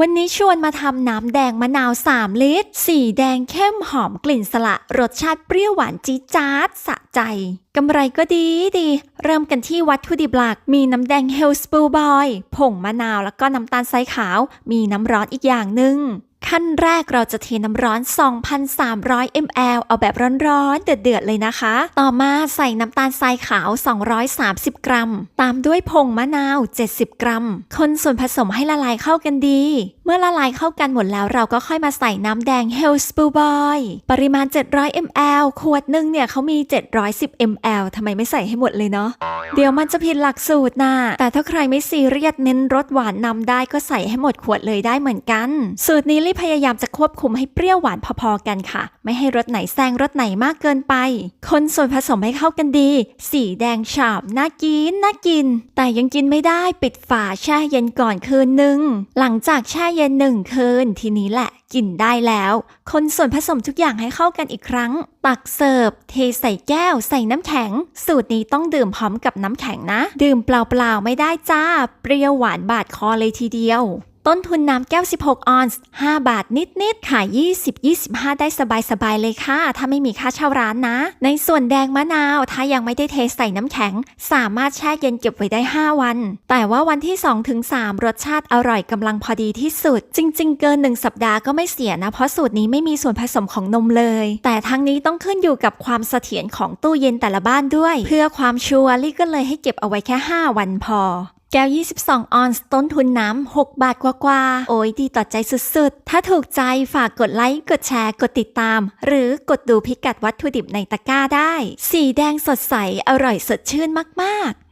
วันนี้ชวนมาทำน้ำแดงมะนาว 3 ลิตร สีแดงเข้มหอมกลิ่นสละ รสชาติเปรี้ยวหวานจี๊ดจ๊าดสะใจ กำไรก็ดีดี เริ่มกันที่วัตถุดิบหลัก มีน้ำแดงเฮลสปูบอย ผงมะนาวแล้วก็น้ำตาลทรายขาว มีน้ำร้อนอีกอย่างหนึ่ง ขั้นแรกเราจะเทน้ำร้อน 2,300 ml เอาแบบร้อนๆ เดือดๆ เลยนะคะ ต่อมาใส่น้ำตาลทรายขาว 230 กรัม ตามด้วยผงมะนาว 70 กรัม คนส่วนผสมให้ละลายเข้ากันดี เมื่อละลายเข้ากันหมดแล้วเราก็ค่อยมาใส่น้ำแดง h e l l s p o o Boy ปริมาณ 700 ml ขวดหนึ่งเนี่ยเขามี 710 ml ทำไมไม่ใส่ให้หมดเลยเนาะ เดี๋ยวมันจะผิดหลักสูตรนะ แต่ถ้าใครไม่ซีเรียสเน้นรสหวานนำได้ก็ใส่ให้หมดขวดเลยได้เหมือนกัน สูตรนี้ลี่พยายามจะควบคุมให้เปรี้ยวหวานพอๆกันค่ะ ไม่ให้รสไหนแซงรสไหนมากเกินไป คนส่วนผสมให้เข้ากันดี สีแดงฉ่ำน่ากินน่ากิน แต่ยังกินไม่ได้ปิดฝาแช่เย็นก่อนคืนหนึ่งหลังจากแช่เย็นหนึ่งคืนทีนี้แหละกินได้แล้ว คนส่วนผสมทุกอย่างให้เข้ากันอีกครั้ง ตักเสิร์ฟ เทใส่แก้ว ใส่น้ำแข็ง สูตรนี้ต้องดื่มพร้อมกับน้ำแข็งนะ ดื่มเปล่าๆไม่ได้จ้า เปรี้ยวหวานบาดคอเลยทีเดียว ต้นทุนน้ำแก้ว 16 ออนซ์5บาทนิดๆขาย 20-25 ได้สบายๆเลยค่ะ ถ้าไม่มีค่าเช่าร้านนะ ในส่วนแดงมะนาว ถ้ายังไม่ได้เทใส่น้ำแข็ง สามารถแช่เย็นเก็บไว้ได้ 5 วัน แต่ว่าวันที่ 2-3รสชาติอร่อยกำลังพอดีที่สุด จริง ๆ เกิน 1 สัปดาห์ก็ไม่เสียนะ เพราะสูตรนี้ไม่มีส่วนผสมของนมเลย แต่ทั้งนี้ต้องขึ้นอยู่กับความเสถียรของตู้เย็นแต่ละบ้านด้วย เพื่อความชัวร์ลี่ก็เลยให้เก็บเอาไว้แค่ 5 วันพอ แก้ว 22 ออนซ์ต้นทุนน้ำ 6 บาทกว่าๆ โอ้ยดีต่อใจสุดๆ ถ้าถูกใจฝากกดไลค์ กดแชร์ กดติดตาม หรือกดดูพิกัดวัตถุดิบในตะกร้าได้ สีแดงสดใส อร่อยสดชื่นมากๆ